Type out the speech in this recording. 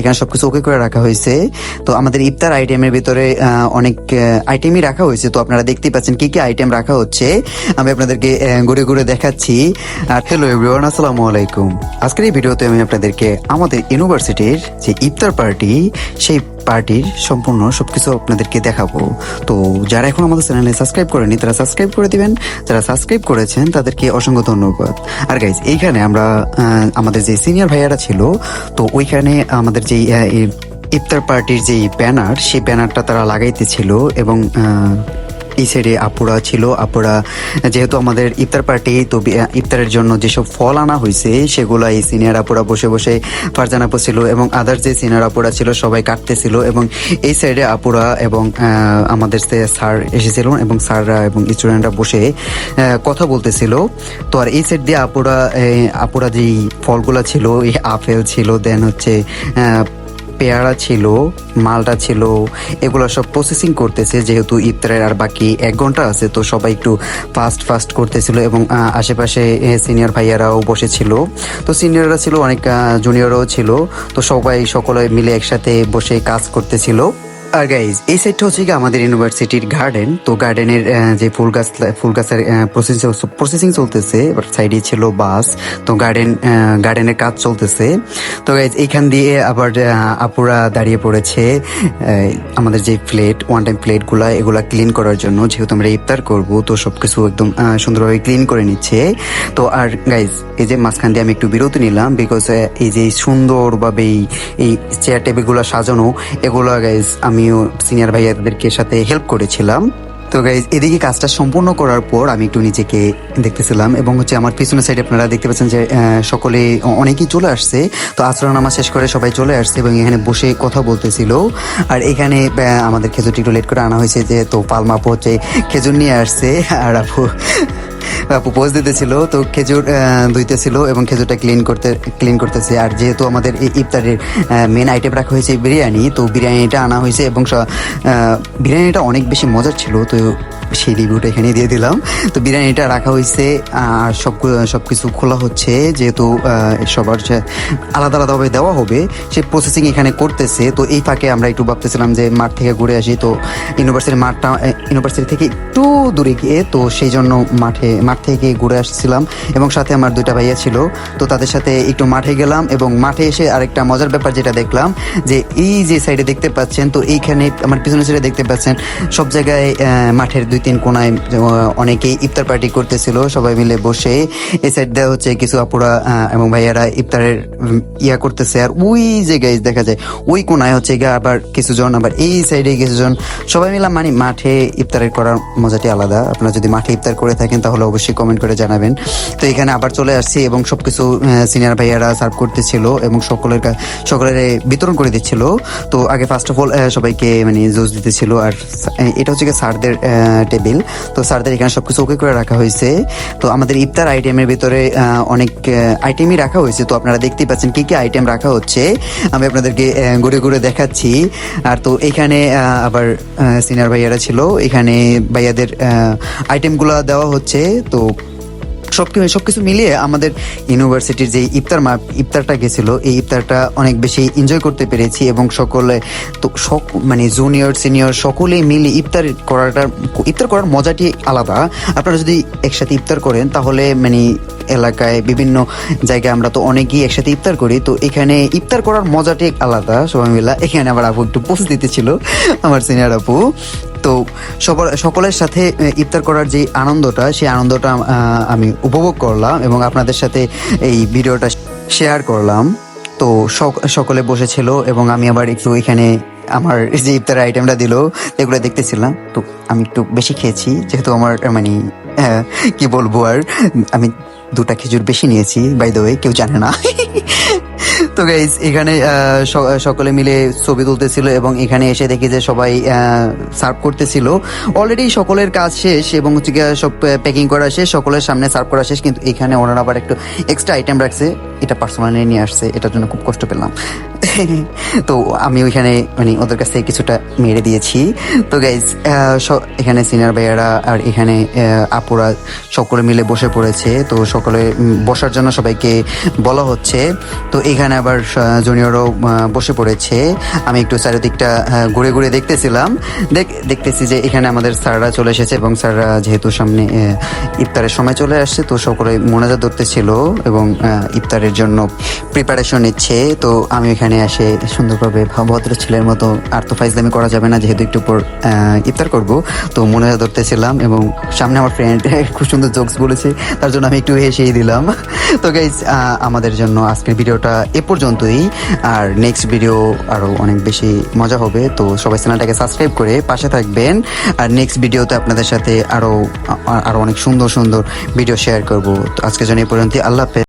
এখানে সবকিছু ওকে করে রাখা হয়েছে। তো আমাদের ইফতার আইটেমের ভিতরে অনেক আইটেমই রাখা হয়েছে। তো আপনারা দেখতেই পাচ্ছেন কি কি আইটেম রাখা হচ্ছে। আমি আপনাদেরকে ঘুরে ঘুরে দেখাচ্ছি। আর হ্যালো এভরিওয়ান আসসালামু আলাইকুম। আজকের এই ভিডিওতে আমি আপনাদেরকে আমাদের ইউনিভার্সিটির যে ইফতার পার্টি সেই পার্টির সম্পূর্ণ সবকিছু আপনাদেরকে দেখাবো। তো যারা এখন আমাদের চ্যানেলে সাবস্ক্রাইব করেনি তারা সাবস্ক্রাইব করে দিবেন। যারা সাবস্ক্রাইব করেছেন, তাদেরকে অসংখ্য ধন্যবাদ। আর গাইজ এইখানে আমরা আমাদের যে সিনিয়র ভাইয়ারা ছিল, তো ওইখানে আমাদের যেই ইফতার পার্টির যেই ব্যানার সেই ব্যানারটা তারা লাগাইতেছিল এবং সাইডে আপুরা ছিল, আপুরা যেহেতু আমাদের ইফতার পার্টি তো ইফতারের জন্য যেসব ফল আনা হয়েছে সেগুলো এই সিনিয়র আপুরা বসে বসে ফারজান আপু ছিল এবং আদার যে সিনিয়র আপুরা ছিল সবাই কাটতেছিল এবং এই সাইডে আপুরা এবং আমাদের স্যার এসেছিল এবং স্যাররা এবং স্টুডেন্টরা বসে কথা বলতেছিল। তো আর এই সাইড দিয়ে আপুরা আপুরা যেই ফলগুলা ছিল, এই আপেল ছিল দেন হচ্ছে পেয়ারা ছিল, মালটা ছিল, এগুলো সব প্রসেসিং করতেছে, যেহেতু ইফতারের আর বাকি এক ঘণ্টা আছে, তো সবাই একটু ফাস্ট ফাস্ট করতেছিল এবং আশেপাশে সিনিয়র ভাইয়ারাও বসেছিল। তো সিনিয়ররা ছিল, অনেক জুনিয়রও ছিল, তো সবাই সকলে মিলে একসাথে বসে কাজ করতেছিল। আর গাইজ এই সাইডটা হচ্ছে কি আমাদের ইউনিভার্সিটির গার্ডেন তো গার্ডেনের যে ফুল গাছ, ফুল গাছের প্রসেসিং চলতেছে এবার সাইডে ছিল বাস তো গার্ডেন গার্ডেনের কাজ চলতেছে। তো গাইজ এইখান দিয়ে আবার আপুরা দাঁড়িয়ে পড়েছে আমাদের যে প্লেট ওয়ান টাইম প্লেটগুলা এগুলা ক্লিন করার জন্য। যেহেতু আমরা ইফতার করব, তো সবকিছু একদম সুন্দরভাবে ক্লিন করে নিচ্ছে। তো আর গাইজ এই যে মাঝখান দিয়ে আমি একটু বিরতি নিলাম বিকজ এই যে সুন্দরভাবে এই চেয়ার টেবিলগুলো সাজানো, এগুলো গাইজ আমিও সিনিয়র ভাইয়াদেরকে সাথে হেল্প করেছিলাম। তো গাইজ এদিকে কাজটা সম্পূর্ণ করার পর আমি একটু নিজেকে দেখতেছিলাম এবং হচ্ছে আমার পিছনের সাইডে আপনারা দেখতে পাচ্ছেন যে সকলে অনেকেই চলে আসছে। তো আচরণ নামাজ শেষ করে সবাই চলে আসছে এবং এখানে বসে কথা বলতেছিল। আর এখানে আমাদের খেজুরটি একটু লেট করে আনা হয়েছে যে, তো পালমা আপু হচ্ছে খেজুর নিয়ে আসছে। আর আপু পোজ দিতেছিল তো খেজুর ধুইতেছিল এবং খেজুরটা ক্লিন করতে ক্লিন করতেছে। আর যেহেতু আমাদের এই ইফতারের মেন আইটেম রাখা হয়েছে বিরিয়ানি, তো বিরিয়ানিটা আনা হয়েছে এবং বিরিয়ানিটা অনেক বেশি মজার ছিল, তো সেই রিভিউটা এখানে দিয়ে দিলাম। তো বিরিয়ানিটা রাখা হয়েছে, আর সব সব কিছু খোলা হচ্ছে, যেহেতু সবার আলাদা আলাদাভাবে দেওয়া হবে সে প্রসেসিং এখানে করতেছে। তো এই ফাঁকে আমরা একটু ভাবতেছিলাম যে মাঠ থেকে ঘুরে আসি, তো ইউনিভার্সিটির মাঠটা ইউনিভার্সিটি থেকে একটু দূরে গিয়ে তো সেই জন্য মাঠে, মাঠ থেকে ঘুরে আসছিলাম এবং সাথে আমার দুইটা ভাইয়া ছিল। তো তাদের সাথে একটু মাঠে গেলাম এবং মাঠে এসে আরেকটা মজার ব্যাপার যেটা দেখলাম, যে এই যে সাইডে দেখতে পাচ্ছেন, তো এইখানে আমার পিছনে সাইডে দেখতে পাচ্ছেন, সব জায়গায় মাঠের দুই তিন কোনায় অনেকেই ইফতার পার্টি করতেছিল, সবাই মিলে বসে। এই সাইড দেওয়া হচ্ছে কিছু আপুরা এবং ভাইয়ারা ইফতারের ইয়া করতেছে। আর ওই যে গাইজ দেখা যায়, ওই কোনায় হচ্ছে গিয়ে আবার কিছুজন, আবার এই সাইডে কিছুজন, সবাই মিলাম মানে মাঠে ইফতারের করার মজাটি আলাদা। আপনারা যদি মাঠে ইফতার করে থাকেন, তাহলে অবশ্যই কমেন্ট করে জানাবেন। তো এখানে আবার চলে আসছি এবং সবকিছু সিনিয়র ভাইয়ারা সার্ভ করতেছিল এবং সকলের সকলের বিতরণ করে দিচ্ছিল। তো আগে ফার্স্ট অফ অল সবাইকে মানে জুস দিতেছিল। আর এটা হচ্ছে স্যারদের টেবিল তো স্যারদের এখানে সবকিছু ওকে করে রাখা হয়েছে। তো আমাদের ইফতার আইটেমের ভিতরে অনেক আইটেমই রাখা হয়েছে। তো আপনারা দেখতেই পাচ্ছেন কি কি আইটেম রাখা হচ্ছে। আমি আপনাদেরকে ঘুরে ঘুরে দেখাচ্ছি। আর তো এখানে আবার সিনিয়র ভাইয়ারা ছিল। এখানে ভাইয়াদের আইটেমগুলো দেওয়া হচ্ছে। তো সব সব কিছু মিলিয়ে আমাদের ইউনিভার্সিটির যে ইফতার মা ইফতারটা গেছিল, এই ইফতারটা অনেক বেশি এনজয় করতে পেরেছি এবং সকলে, তো সক মানে জুনিয়র সিনিয়র সকলে মিলে ইফতার করাটা ইফতার করার মজাটি আলাদা। আপনারা যদি একসাথে ইফতার করেন, তাহলে মানে এলাকায় বিভিন্ন জায়গায় আমরা তো অনেকেই একসাথে ইফতার করি। তো এখানে ইফতার করার মজাটি আলাদা, সবাই মিলা। এখানে আবার আপু একটু পোস্ট দিতেছিল, আমার সিনিয়র আপু। তো সবার, সকলের সাথে ইফতার করার যে আনন্দটা, সেই আনন্দটা আমি উপভোগ করলাম এবং আপনাদের সাথে এই ভিডিওটা শেয়ার করলাম। তো সকলে বসেছিল এবং আমি আবার একটু এখানে আমার যে ইফতারের আইটেমটা দিল, এগুলো দেখতেছিলাম। তো আমি একটু বেশি খেয়েছি, যেহেতু আমার মানে কি বলব আর, আমি দুটা খেজুর বেশি নিয়েছি বাই দ্য ওয়ে কেউ জানে না। তো গাইজ এখানে সকলে মিলে ছবি তুলতেছিল এবং এখানে এসে দেখি যে সবাই সার্ভ করতেছিল। অলরেডি সকলের কাজ শেষ এবং সব প্যাকিং করা শেষ, সকলের সামনে সার্ভ করা শেষ, কিন্তু এখানে ওনারা আবার একটু এক্সট্রা আইটেম রাখছে। এটা পার্সোনালি নিয়ে আসছে, এটার জন্য খুব কষ্ট পেলাম। তো আমি ওইখানে মানে ওদের কাছ থেকে কিছুটা মেরে দিয়েছি। তো গাইজ এখানে সিনিয়র ভাইয়ারা আর এখানে আপুরা সকলে মিলে বসে পড়েছে। তো সকলে বসার জন্য সবাইকে বলা হচ্ছে। তো এখানে আবার জুনিয়রও বসে পড়েছে। আমি একটু চারিদিকটা ঘুরে ঘুরে দেখতেছিলাম। দেখ, দেখতেছি যে এখানে আমাদের স্যাররা চলে এসেছে এবং স্যাররা যেহেতু সামনে ইফতারের সময় চলে আসছে, তো সকলে মোনাজা ধরতে ছিল এবং ইফতারের জন্য প্রিপারেশন নিচ্ছে। তো আমি এখানে এসে সুন্দরভাবে ভদ্র ছেলের মতো, আর তো ফাইজলামি করা যাবে না, যেহেতু একটু পর ইফতার করব। তো মোনাজা ধরতেছিলাম এবং সামনে আমার ফ্রেন্ড খুব সুন্দর জোকস বলেছে, তার জন্য আমি একটু হেসেই দিলাম। তো গাইজ আমাদের জন্য আজকের ভিডিওটা এ পর্যন্তই। আর নেক্সট ভিডিও আরও অনেক বেশি মজা হবে, তো সবাই চ্যানেলটাকে সাবস্ক্রাইব করে পাশে থাকবেন। আর নেক্সট ভিডিওতে আপনাদের সাথে আরও, আ- আরও অনেক সুন্দর সুন্দর ভিডিও শেয়ার করব। তো আজকের জন্য এই পর্যন্ত আল্লাহ হাফেজ।